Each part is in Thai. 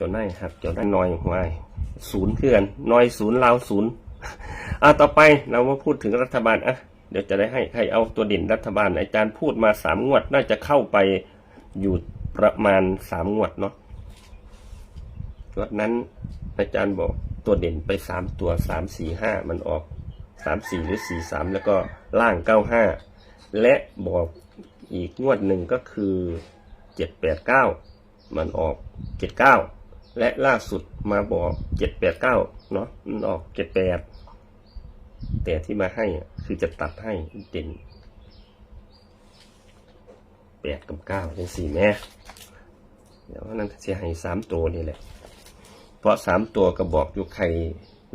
เจ้านาครับเจ้านาน้อยหวายศูนย์เพื่อนน้อยศูนย์ลาวศูนย์อ่าต่อไปเรามาพูดถึงรัฐบาลอะเดี๋ยวจะได้ให้ใครเอาตัวเด่นรัฐบาลอาจารย์พูดมาสามงวดน่าจะเข้าไปอยู่ประมาณสามงวดเนาะงวดนั้นอาจารย์บอกตัวเด่นไปสามตัวสามสี่ห้ามันออกสามสี่หรือสี่สามแล้วก็ล่างเก้าห้าและบอกอีกงวดหนึ่งก็คือเจ็ดแปดเก้ามันออกเจ็ดเก้า และล่าสุดมาบอกเจ็ดแปดเก้าเนาะมันออกเจ็ดแปดแต่ที่มาให้คือจะตัดให้เด่นแปดกับเก้าเป็นสี่แม่เดี๋ยวนั้นจะให้สามตัวนี่แหละ เพราะสามตัวกระบอกอยู่ใคร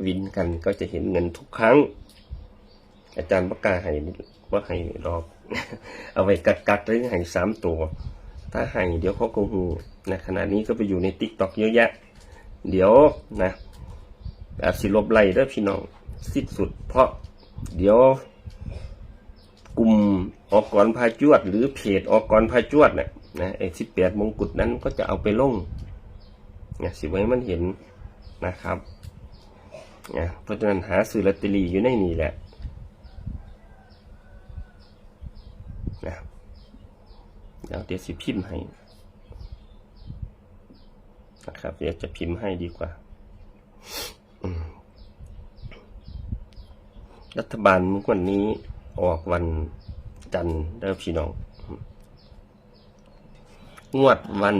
วินกันก็จะเห็นเงินทุกครั้ง อาจารย์ประกล้าให้ว่าให้รอกเอาไว้กักกักๆหรือให้สามตัว ถ้าให้เดี๋ยวเขาก็หูนะขณะนี้ก็ไปอยู่ในติ๊กต็อกเยอะแยะ เดี๋ยวนะอาจสิลบไล่เด้อพี่น้องสิ้นสุด เพราะเดี๋ยวกลุ่มออกกรพาจวด หรือเพจออกกรพาจวดเนี่ยนะไอ้สิบแปดมงกุฎนั้นก็จะเอาไปลงเนี่ยสิไว้มันเห็นนะครับเนี่ยเพราะฉะนั้นหาซื้อลอตเตอรี่อยู่ในนี่แหละ ดี๋ยวเดี๋ยวสิพิมพ์ให้นะครับ เดี๋ยวจะพิมพ์ให้ดีกว่า รัฐบาลเมื่อวันนี้ออกวันจันทร์เด้อพี่น้อง งวดวัน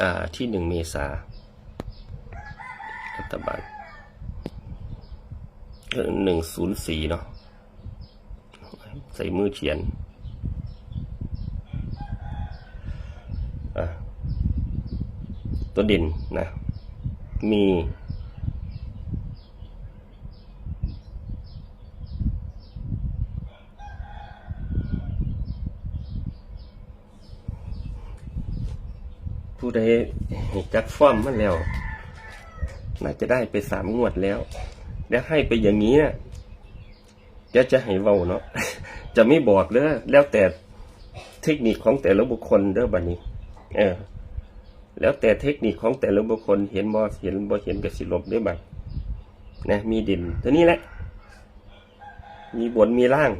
อ่าที่หนึ่งเมษารัฐบาลหนึ่งศูนย์สี่เนาะใส่มือเขียนอะ ตัวเด่นนะ มีผู้ใดจักฟ้อมมันแล้ว น่าจะได้ไปสามงวดแล้ว แล้วให้ไปอย่างนี้นะเดี๋ยวจะให้เว้าเนาะ จะไม่บอกเด้อแล้วแต่เทคนิคของแต่ละบุคคลเด้อบัดนี้ เออ แล้วแต่เทคนิคของแต่ละบุคคลเห็นบ่เห็นบ่เห็นกับสิลบได้อบัดนะมีดินตัวนี้แหละ มีบนมีล่าง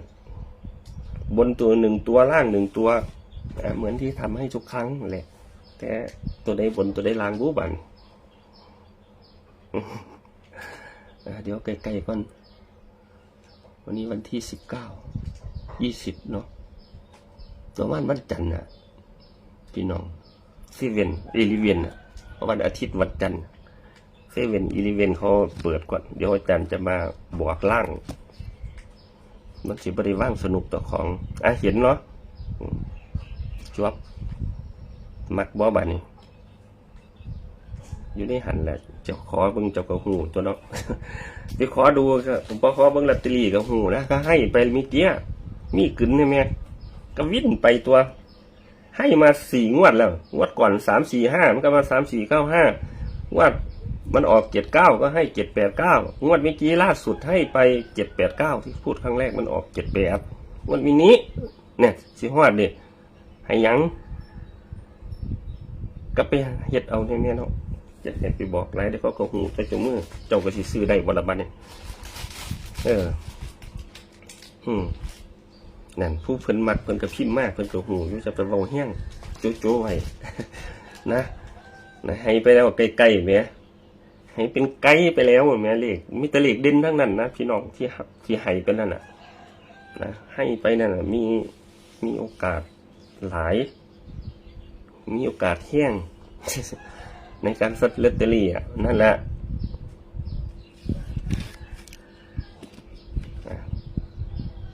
บนตัวหนึ่งตัวล่างหนึ่งตัวเหมือนที่ทำให้ทุกครั้งแหละแต่ตัวใดบนตัวใดล่างบูบันเดี๋ยวใกล้ๆก่อน วันนี้วันที่สิบเก้ายี่สิบเนาะประมาณวันจันทร์นะพี่น้อง เซเว่นอีลิเวนน่ะเพราะวันอาทิตย์วันจันทร์เซเว่นอีลิเวนเขาเปิดก่อน เดี๋ยวอาจารย์จะมาบอกล่าง มันสิบริว่างสนุกต่อของอะเห็นเนาะจวบมักบ่บานี่อยู่ในหันแหละจ้าขอเบิ่งเจ้าก็หูตัวเนาะเดี๋ยวขอดูก็ผมพอขอเบิ่งลอตเตอรี่ก็หูนะก็ให้ไปมีเกี้ยมีกึนใช่ไหมก็วิ่นไปตัว ให้มาสี่งวดแล้ว งวดก่อนสามสี่ห้ามันก็มาสามสี่เก้าห้างวดมันออกเจ็ดเก้าก็ให้เจ็ดแปดเก้างวดเมื่อกี้ล่าสุดให้ไปเจ็ดแปดเก้าที่พูดครั้งแรกมันออกเจ็ดแปดงวดมินี้เนี่ยสิฮอดเด็ให้ยังก็ไปเฮ็ดเอาเนี่ยเนาะจะเฮ็ดไปบอกไรเดี๋ยวเขาก็หูใส่จมือเจ้าก็สิซื้อได้บ่ละบัดเนี่ยเออ อืม นั่นผู้เพิ่นมักเพิ่นก็พิมพ์มากเพิ่นก็หูอยู่จะไปเว้าแห้งโจโจ้ไว้นะนะให้ไปแล้วไกลๆแหมให้เป็นไกลไปแล้วแหมเลขมีแต่เลขเด่นทั้งนั้นนะพี่น้องที่ที่ให้ไปนั่นน่ะนะให้ไปนั่นน่ะมีมีโอกาสหลาย มีโอกาสแห้งในการสดลตเตอรี่อะนั่นแหละ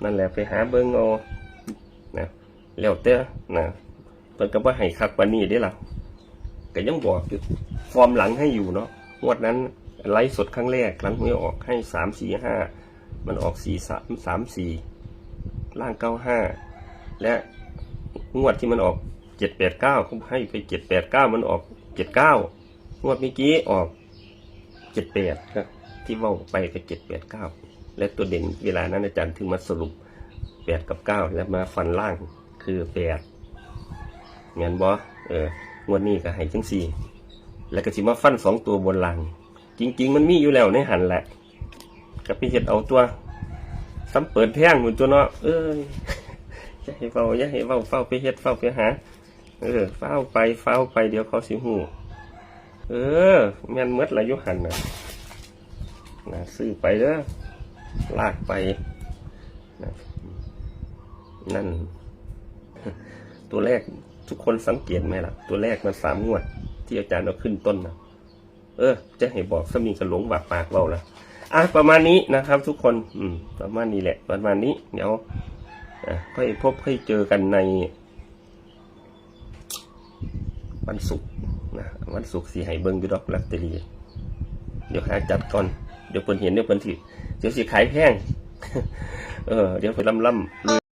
นั่นแหละไปหาเบิ้งเอานะแล้วแต่นะเพิ่นก็บ่ให้คักปานนี้เด้ล่ะก็ยังบอกอยู่ฟอร์มหลังให้อยู่เนาะงวดนั้นไลฟ์สดครั้งแรกหลังหวยออกให้สามสี่ห้ามันออกสี่สามสามสี่ล่างเก้าห้าและงวดที่มันออกเจ็ดแปดเก้าเขาให้ไปเจ็ดแปดเก้ามันออกเจ็ดเก้างวดเมื่อกี้ออกเจ็ดแปดครับที่ว่าไปก็เจ็ดแปดเก้า และตัวเด่นเวลานั้นอาจารย์ถึงมาสรุปแปดกับเก้าแล้วมาฟันล่างคือแปดเงี้ยบอเอองวดนี้ก็ให้จังสี่ แล้วก็สิมาฟันสองตัวบนลังจริง ๆ มันมีอยู่แล้วในหันแหละก็ไปเห็ดเอาตัวซ้ำเปิดแท่งหมุนตัวเนาะเอ้ยอย่าให้เฝ้าอย่าให้เฝ้าเฝ้าไปเฮ็ดเฝ้าไปหา เออเฝ้าไปเฝ้าไปเดี๋ยวเขาสิหูเออแม่นหมดละยุหันนะนะซื้อไปเด้อ ลากไปนะนั่น ตัวแรกทุกคนสังเกตไหมล่ะ ตัวแรกมันสามงวด ที่อาจารย์เอาขึ้นต้นนะเออ จะให้บอกสมีกระหลงบากปากเราละอะประมาณนี้นะครับ ทุกคน อืม ประมาณนี้แหละ ประมาณนี้เดี๋ยวค่อยพบค่อยเจอกันใน วันศุกร์นะวันศุกร์สีให้เบิ้งยูดอกลอตเตอรี่เดี๋ยวหาจัดก่อน เดี๋ยวเพิ่นเห็นเดี๋ยวเพิ่นสิ เดี๋ยวสิขายแพงเออ เดี๋ยวไปล่ำล่ำ